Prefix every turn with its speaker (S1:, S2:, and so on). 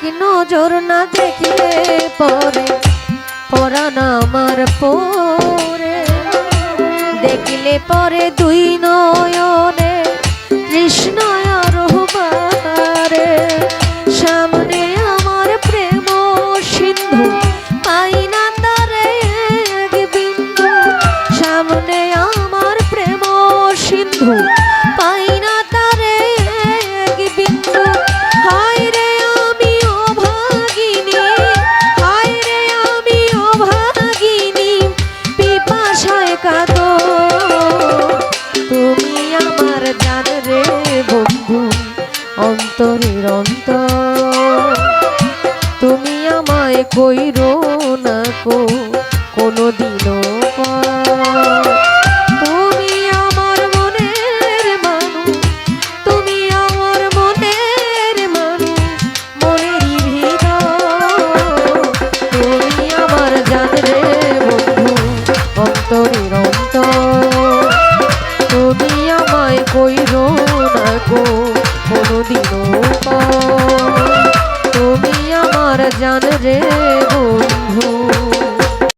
S1: কি নজর না দেখিলে পরে পরাণ আমার পরে। দেখিলে পরে দুই নয়নে কৃষ্ণ কাঁদো। তুমি আমার জান রে বন্ধু অন্তরের অন্ত তুমি আমায় কইরো না কো। জান রে